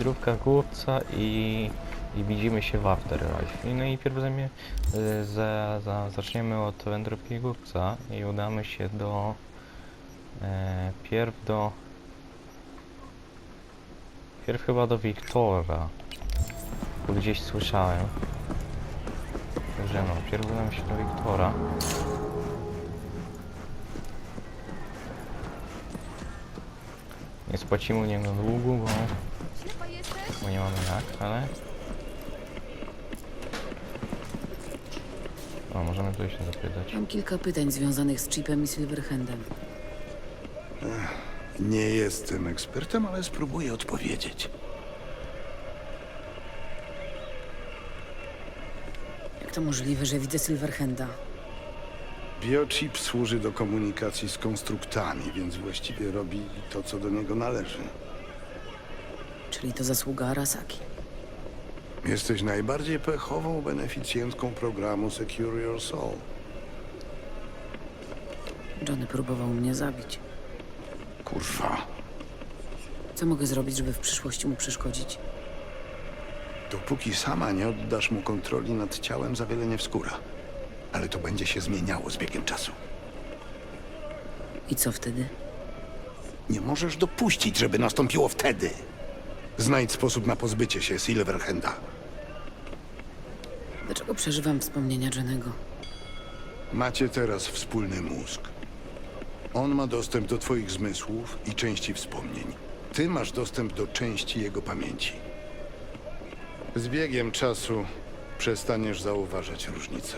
wędrówka głupca i, i widzimy się w Afterlife. I no i pierw y, za, za, zaczniemy od wędrówki głupca i udamy się do e, pierw do pierw chyba do Wiktora. Bo gdzieś słyszałem. Także no, pierw udamy się do Wiktora. Nie spłacimy u niego długu, bo? Bo nie mamy jak, ale... O, możemy tu się zapytać. Mam kilka pytań związanych z chipem i Silverhandem. Nie jestem ekspertem, ale spróbuję odpowiedzieć. Jak to możliwe, że widzę Silverhanda? Biochip służy do komunikacji z konstruktami, więc właściwie robi to, co do niego należy. Czyli to zasługa Arasaki. Jesteś najbardziej pechową beneficjentką programu Secure Your Soul. Johnny próbował mnie zabić. Kurwa. Co mogę zrobić, żeby w przyszłości mu przeszkodzić? Dopóki sama nie oddasz mu kontroli nad ciałem, za wiele nie wskóra. Ale to będzie się zmieniało z biegiem czasu. I co wtedy? Nie możesz dopuścić, żeby nastąpiło wtedy. Znajdź sposób na pozbycie się Silverhanda. Dlaczego przeżywam wspomnienia Johnnego? Macie teraz wspólny mózg. On ma dostęp do twoich zmysłów i części wspomnień. Ty masz dostęp do części jego pamięci. Z biegiem czasu przestaniesz zauważać różnice.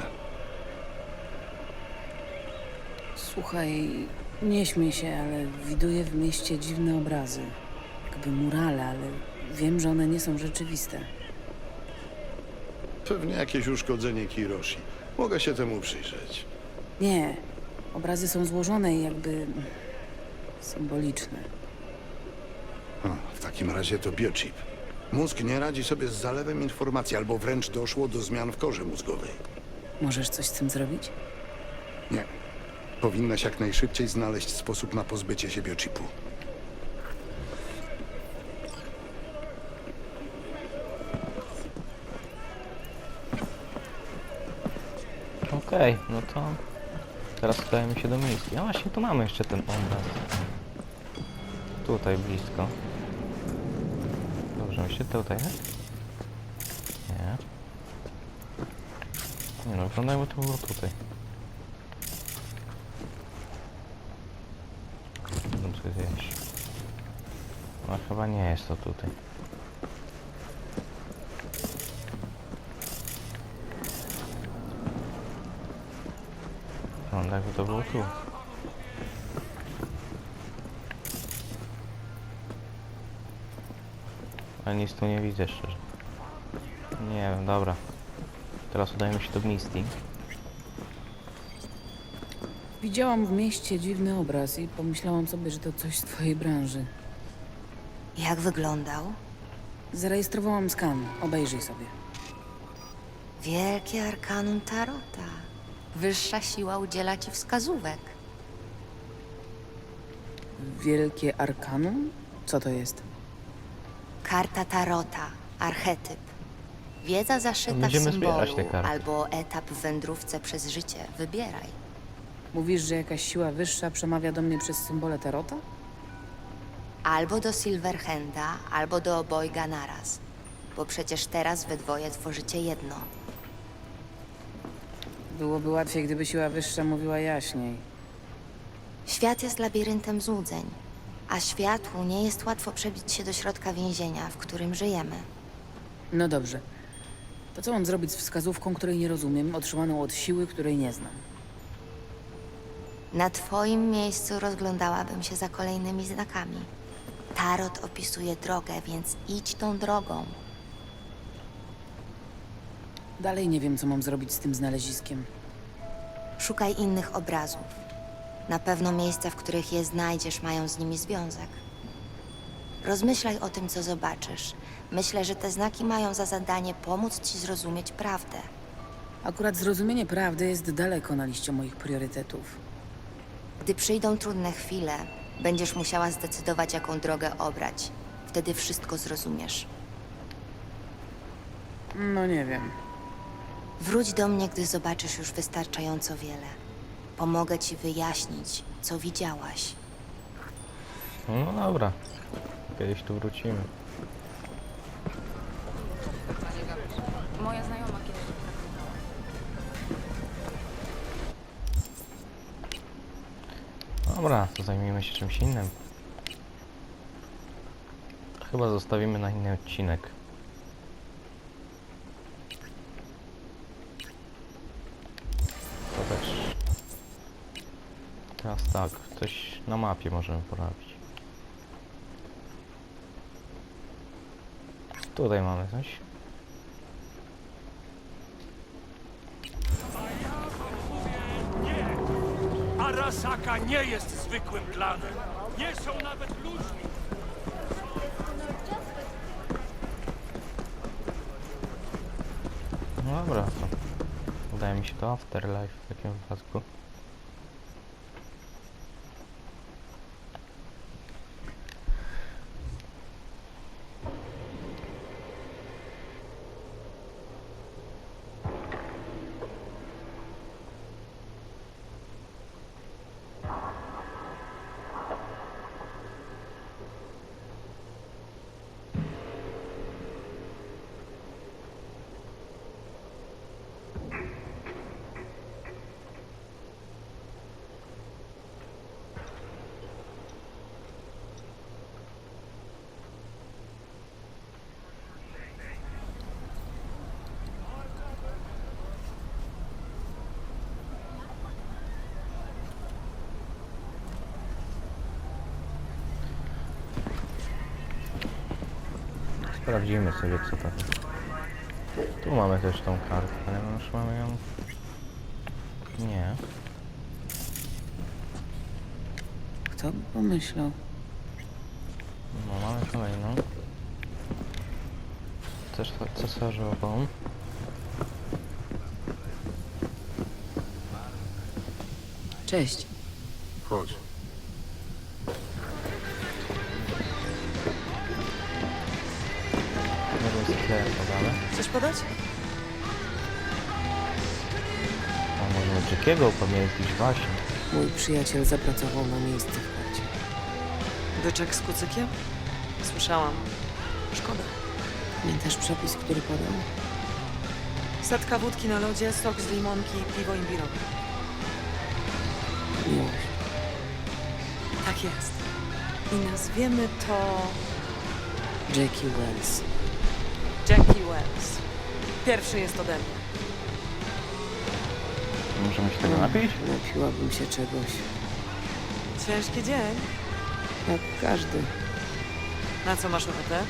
Słuchaj, nie śmiej się, ale widuję w mieście dziwne obrazy. Jakby murale, ale wiem, że one nie są rzeczywiste. Pewnie jakieś uszkodzenie Kiroshi. Mogę się temu przyjrzeć. Nie, obrazy są złożone i jakby symboliczne. W takim razie to biochip. Mózg nie radzi sobie z zalewem informacji, albo wręcz doszło do zmian w korze mózgowej. Możesz coś z tym zrobić? Nie. Powinnaś jak najszybciej znaleźć sposób na pozbycie się biochipu. Okej, no to teraz udajemy się do misji. A właśnie, tu mamy jeszcze ten obraz. Tutaj blisko. Dobrze, myślę tutaj, nie? Nie. Nie no, wygląda jakby to było tutaj. Tu wiesz. No chyba nie jest to tutaj. Wygląda jakby to było tu. Ale nic tu nie widzę szczerze. Nie wiem, dobra. Teraz udajemy się do Misty. Widziałam w mieście dziwny obraz i pomyślałam sobie, że to coś z twojej branży. Jak wyglądał? Zarejestrowałam skan. Obejrzyj sobie. Wielkie arkanum Tarota. Wyższa siła udziela ci wskazówek. Wielkie Arkanum? Co to jest? Karta Tarota, archetyp. Wiedza zaszyta w Będziemy zbierać symbolu te karty. albo etap w wędrówce przez życie. Wybieraj. Mówisz, że jakaś siła wyższa przemawia do mnie przez symbole Tarota? Albo do Silverhanda, albo do obojga naraz. Bo przecież teraz we dwoje tworzycie jedno. Byłoby łatwiej, gdyby siła wyższa mówiła jaśniej. Świat jest labiryntem złudzeń, a światłu nie jest łatwo przebić się do środka więzienia, w którym żyjemy. No dobrze. To co mam zrobić z wskazówką, której nie rozumiem, otrzymaną od siły, której nie znam? Na twoim miejscu rozglądałabym się za kolejnymi znakami. Tarot opisuje drogę, więc idź tą drogą. Dalej nie wiem, co mam zrobić z tym znaleziskiem. Szukaj innych obrazów. Na pewno miejsca, w których je znajdziesz, mają z nimi związek. Rozmyślaj o tym, co zobaczysz. Myślę, że te znaki mają za zadanie pomóc ci zrozumieć prawdę. Akurat zrozumienie prawdy jest daleko na liście moich priorytetów. Gdy przyjdą trudne chwile, będziesz musiała zdecydować, jaką drogę obrać. Wtedy wszystko zrozumiesz. No nie wiem. Wróć do mnie, gdy zobaczysz już wystarczająco wiele. Pomogę ci wyjaśnić, co widziałaś. No dobra. Kiedyś tu wrócimy. Moja znajoma kiedyś Dobra, to zajmijmy się czymś innym. Chyba zostawimy na inny odcinek. Na mapie możemy porabić. Tutaj mamy coś. Arasaka nie jest zwykłym klanem. Nie są nawet ludźmi. No dobra, to wydaje mi się to Afterlife w takim wypadku. Sprawdzimy sobie co tam. Tu mamy też tą kartę, ale już mamy ją... Nie. Kto by pomyślał? No mamy kolejną. Też cesarzową. Cześć. Chodź. Chcesz podać? A możemy Jackiego upamiętnić właśnie. Mój przyjaciel zapracował na miejsce w karcie. Byczek z kucykiem? Słyszałam. Szkoda. Pamiętasz przepis, który podał? Setka wódki na lodzie, sok z limonki i piwo imbirowe. Miłość. Tak jest. I nazwiemy to Jackie Wells. Jackie Wells. Pierwszy jest ode mnie. Możemy się tego napić? Napiłabym się czegoś. Ciężki dzień. Jak każdy. Na co masz ochotę?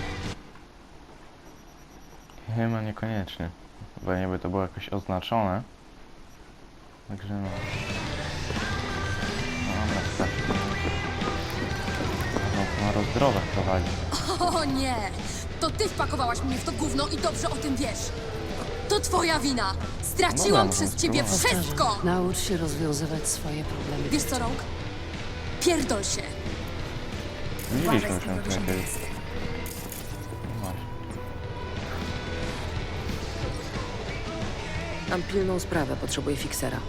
Chyba niekoniecznie. Bo jakby to było jakoś oznaczone. Także no. No dobra. No to na rozdrowach prowadzi. O nie! To ty wpakowałaś mnie w to gówno i dobrze o tym wiesz. To twoja wina. Straciłam Dobra, przez no, ciebie wszystko. Naucz się rozwiązywać swoje problemy. Wiesz co, Rąk? Pierdol się. Widzieliśmy się tu jakieś. No właśnie. Mam pilną sprawę, potrzebuję fiksera.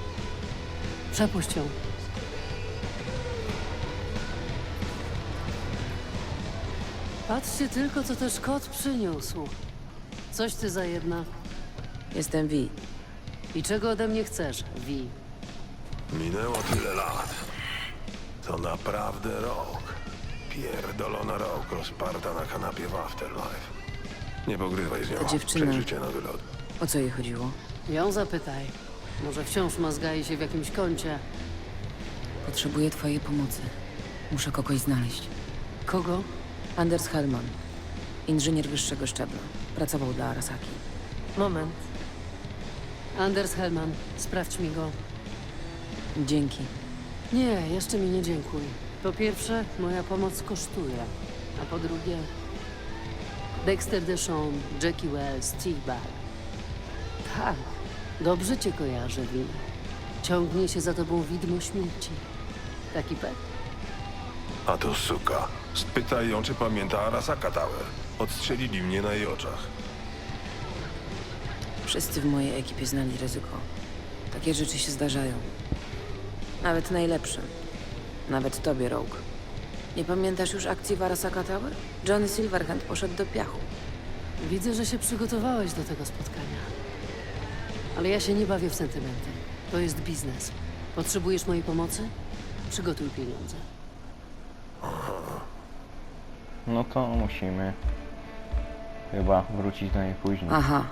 Przepuść ją. Patrzcie tylko, co też kot przyniósł. Coś ty za jedna. Jestem Vi. I czego ode mnie chcesz, Wi? Minęło tyle lat. To naprawdę rok. Pierdolona rok rozparta na kanapie w Afterlife. Nie pogrywaj z nią. Ta dziewczyna- Przeżycie na wylot. O co jej chodziło? Ją zapytaj. Może wciąż mazgaje się w jakimś kącie. Potrzebuję twojej pomocy. Muszę kogoś znaleźć. Kogo? Anders Hellman. Inżynier wyższego szczebla. Pracował dla Arasaki. Moment. Anders Hellman. Sprawdź mi go. Dzięki. Nie, jeszcze mi nie dziękuj. Po pierwsze, moja pomoc kosztuje. A po drugie... Dexter Deshawn, Jackie Wells, T-Bag. Tak, dobrze cię kojarzę, Wi. Ciągnie się za tobą widmo śmierci. Taki pet? A to suka. Spytaj ją, czy pamięta Arasaka Tower. Odstrzelili mnie na jej oczach. Wszyscy w mojej ekipie znali ryzyko. Takie rzeczy się zdarzają. Nawet najlepszym. Nawet tobie, Rogue. Nie pamiętasz już akcji w Arasaka Tower? Johnny Silverhand poszedł do piachu. Widzę, że się przygotowałeś do tego spotkania. Ale ja się nie bawię w sentymenty. To jest biznes. Potrzebujesz mojej pomocy? Przygotuj pieniądze. No to musimy chyba wrócić do niej później. Aha.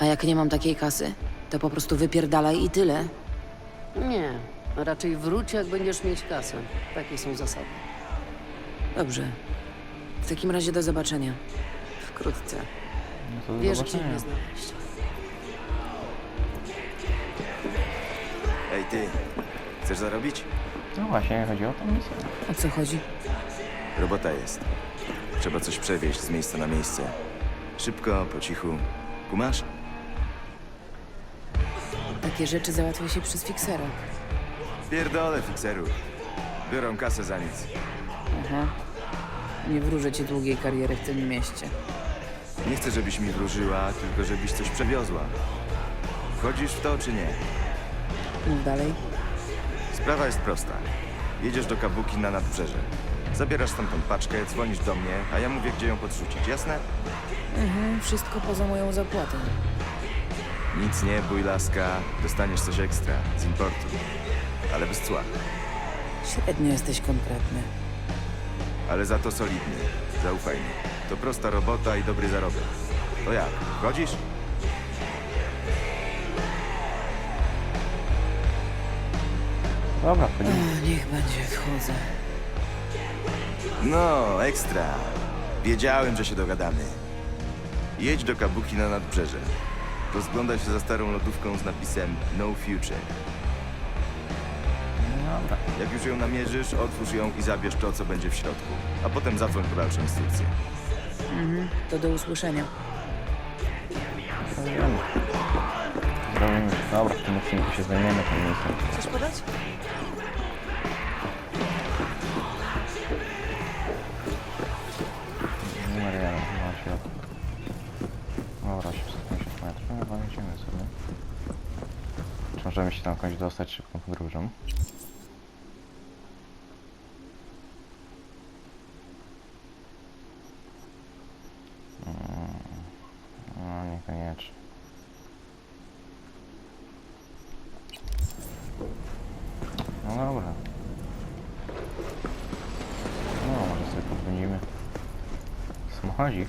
A jak nie mam takiej kasy, to po prostu wypierdalaj i tyle. Nie, raczej wróć, jak będziesz mieć kasę. Takie są zasady. Dobrze. W takim razie do zobaczenia. Wkrótce. No to do Wiesz, gdzie zobaczenia. mnie znaleźć. Ej ty, chcesz zarobić? No właśnie, chodzi o tą misję. O co chodzi? Robota jest. Trzeba coś przewieźć z miejsca na miejsce. Szybko, po cichu. Kumasz? Takie rzeczy załatwia się przez fiksera. Pierdolę fikserów. Biorą kasę za nic. Aha. Nie wróżę ci długiej kariery w tym mieście. Nie chcę, żebyś mi wróżyła, tylko żebyś coś przewiozła. Wchodzisz w to czy nie? Mów dalej. Sprawa jest prosta. Jedziesz do Kabuki na nadbrzeże. Zabierasz stamtąd paczkę, dzwonisz do mnie, a ja mówię, gdzie ją podrzucić, jasne? Mhm, wszystko poza moją zapłatą. Nic nie bój, laska. Dostaniesz coś ekstra, z importu. Ale bez cła. Średnio jesteś konkretny. Ale za to solidny. Zaufaj mi. To prosta robota i dobry zarobek. To jak? Godzisz? Dobra. O, niech będzie, wchodzę. No, ekstra. Wiedziałem, że się dogadamy. Jedź do Kabuki na nadbrzeże. Rozglądaj się za starą lodówką z napisem No Future. Dobra. Jak już ją namierzysz, otwórz ją i zabierz to, co będzie w środku. A potem zadzwoń po dalsze instrukcje. To do usłyszenia. Dobra, w tym odcinku się zajmiemy tą misją. Chcesz podać? Możemy się tam jakoś dostać szybką podróżą? Mm, No, niekoniecznie. No dobra. No, może sobie podgonimy. Samochodzik.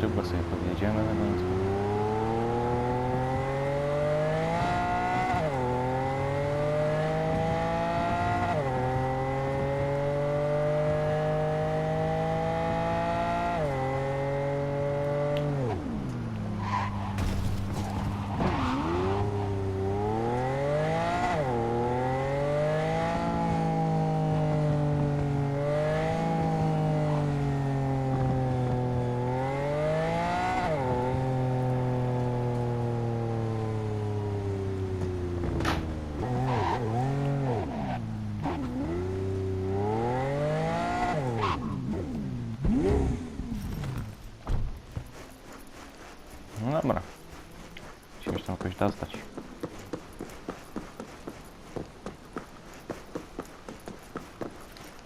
Szybko sobie podjedziemy na końcu. No dobra. Musimy się tam jakoś dostać.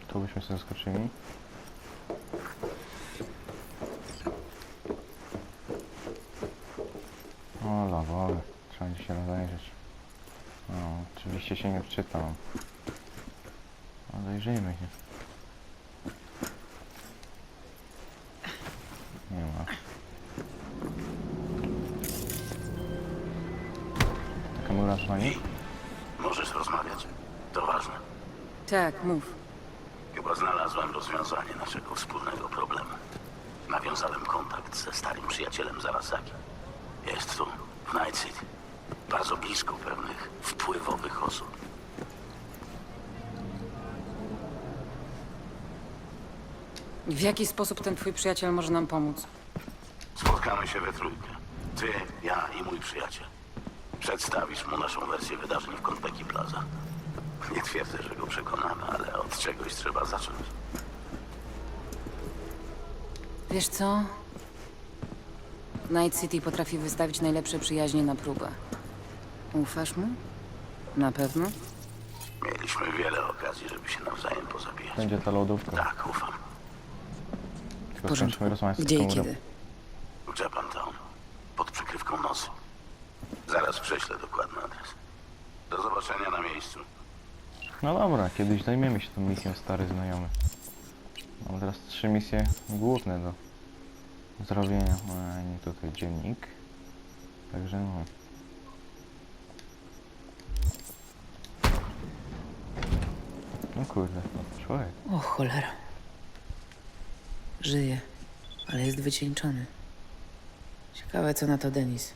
Tu byśmy sobie skoczyli. O, lawowe. Trzeba gdzieś się rozejrzeć. No, oczywiście się nie wczytam. Rozejrzyjmy się. Kamula dzwoni? Możesz rozmawiać. To ważne. Tak, mów. Chyba znalazłem rozwiązanie naszego wspólnego problemu. Nawiązałem kontakt ze starym przyjacielem z Arasaki. Jest tu, w Night City. Bardzo blisko pewnych wpływowych osób. W jaki sposób ten twój przyjaciel może nam pomóc? Spotkamy się we trójkę. Ty, ja i mój przyjaciel. Przedstawisz mu naszą wersję wydarzeń w Konpeki Plaza. Nie twierdzę, że go przekonamy, ale od czegoś trzeba zacząć. Wiesz co? Night City potrafi wystawić najlepsze przyjaźnie na próbę. Ufasz mu? Na pewno? Mieliśmy wiele okazji, żeby się nawzajem pozabijać. Będzie ta lodówka. Tak, ufam. W Tylko porządku. skończmy rozmawiać z Gdzie i kiedy? W Japantown. Pod przykrywką nocy. Prześlę dokładny adres. Do zobaczenia na miejscu. No dobra, kiedyś zajmiemy się tą misją stary znajomy. Mam teraz trzy misje główne do zrobienia. A nie tutaj dziennik. Także no. No kurde, no, człowiek. O cholera. Żyje, ale jest wycieńczony. Ciekawe, co na to Denis.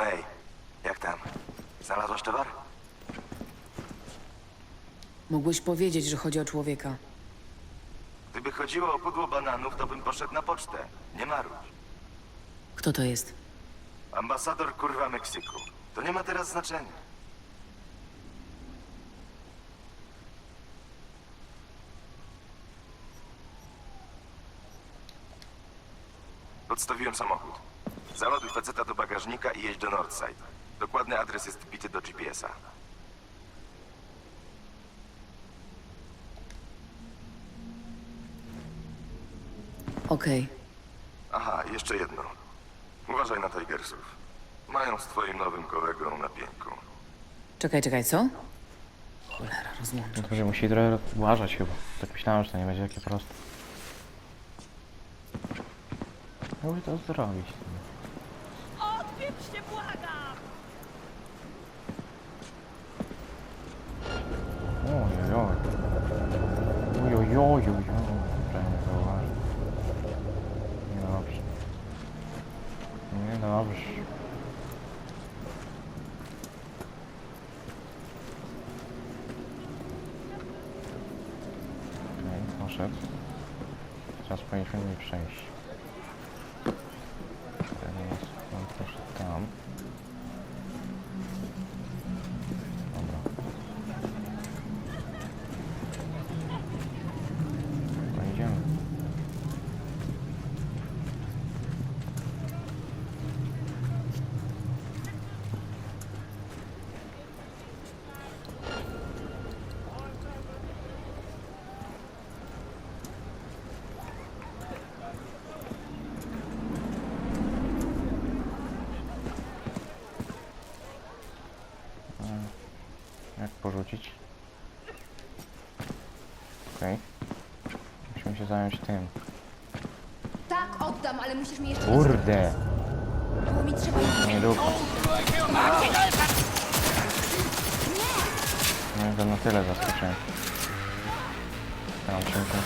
Ej, jak tam? Znalazłaś towar? Mógłbyś powiedzieć, że chodzi o człowieka. Gdyby chodziło o pudło bananów, to bym poszedł na pocztę. Nie marudź. Kto to jest? Ambasador kurwa Meksyku. To nie ma teraz znaczenia. Podstawiłem samochód. Załaduj faceta do bagażnika i jedź do Northside. Dokładny adres jest bity do GPS-a. Okej. Aha, jeszcze jedno. Uważaj na Tigersów. Mają z twoim nowym kolegą na pieńku. Czekaj, czekaj, co? Cholera, rozłączę. Tylko, że musi trochę uważać chyba. Tak myślałem, że to nie będzie takie proste. Jakby to zrobić? Ojojoj. Prawie nie zauważył. Niedobrze. Niedobrze. Okej, poszedł. Teraz powinniśmy mi przejść. Teraz on poszedł tam. Dobra. To idziemy. E, Jak porzucić? Okej. Musimy się zająć tym. Tak, oddam, ale musisz mi jeszcze... Kurde! Było mi trzeba... Nie rób. No i to na tyle zaskoczenie. Tam się to...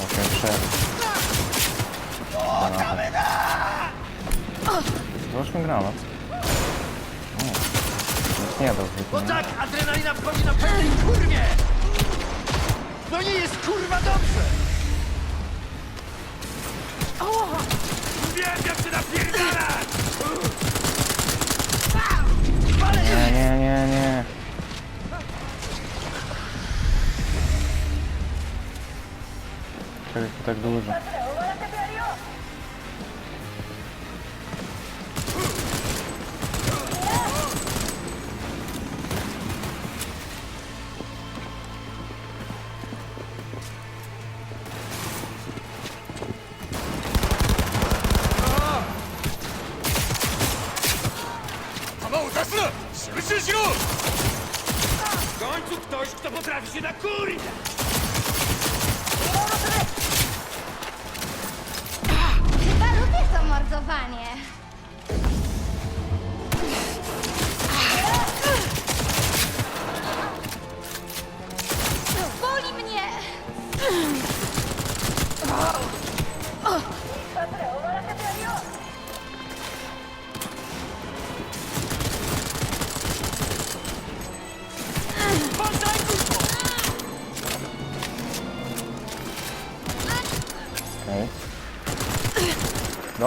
Muszę przeryć. Zobaczmy granat. Nie da zwykle. Tak, adrenalina wchodzi na pełni, kurwie! No nie jest kurwa dobrze! Wiem, jak się napierdalać! Nie, nie, nie, nie. Czego tu tak dużo?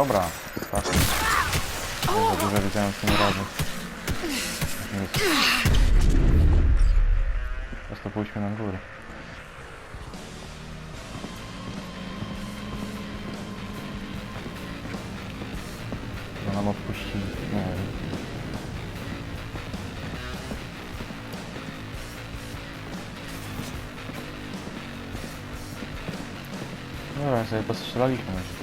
Dobra. Tak. Za dużo widziałem w tym razie. Nic. Prosto pójdźmy na górę. No nam odpuścili. Nie wiem. Dobra, sobie postrzelaliśmy.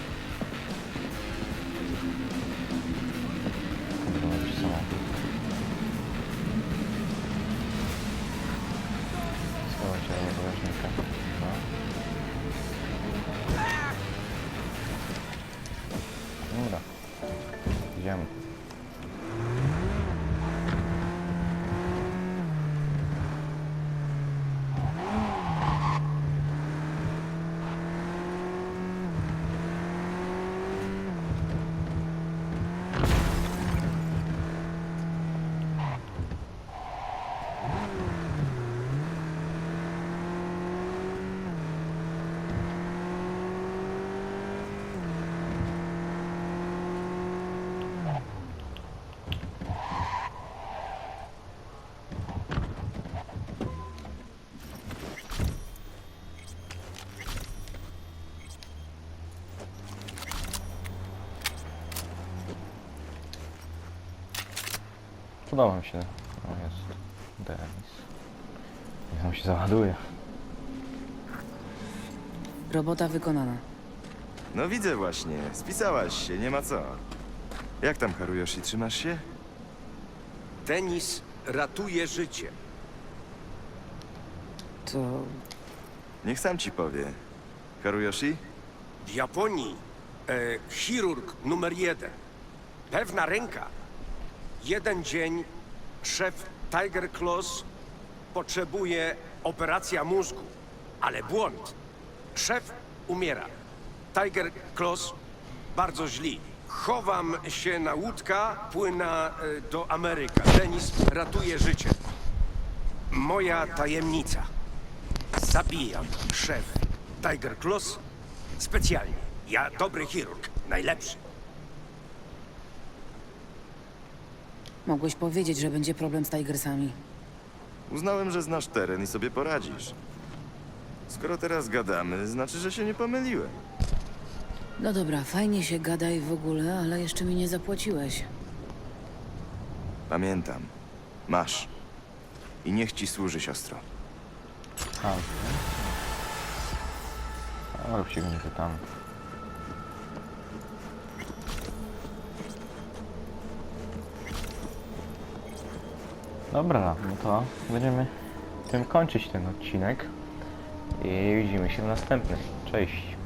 Podoba mi się. O jest. Denis. Niech on się załaduje. Robota wykonana. No widzę właśnie, spisałaś się, nie ma co. Jak tam, Haruyoshi, trzymasz się? Denis ratuje życie. To Niech sam ci powie. Haruyoshi? W Japonii e, chirurg numer jeden. Pewna ręka. Jeden dzień szef Tiger Claws potrzebuje operacja mózgu, ale błąd. Szef umiera. Tiger Claws bardzo źli. Chowam się na łódka, płynę e, do Ameryka. Denis ratuje życie. Moja tajemnica. Zabijam szef Tiger Claws specjalnie. Ja dobry chirurg, najlepszy. Mogłeś powiedzieć, że będzie problem z Tigersami. Uznałem, że znasz teren i sobie poradzisz. Skoro teraz gadamy, znaczy, że się nie pomyliłem. No dobra, fajnie się gadaj w ogóle, ale jeszcze mi nie zapłaciłeś. Pamiętam. Masz. I niech ci służy, siostro. A, Ale się go nie pytamy. Dobra, no to będziemy tym kończyć ten odcinek i widzimy się w następnym. Cześć!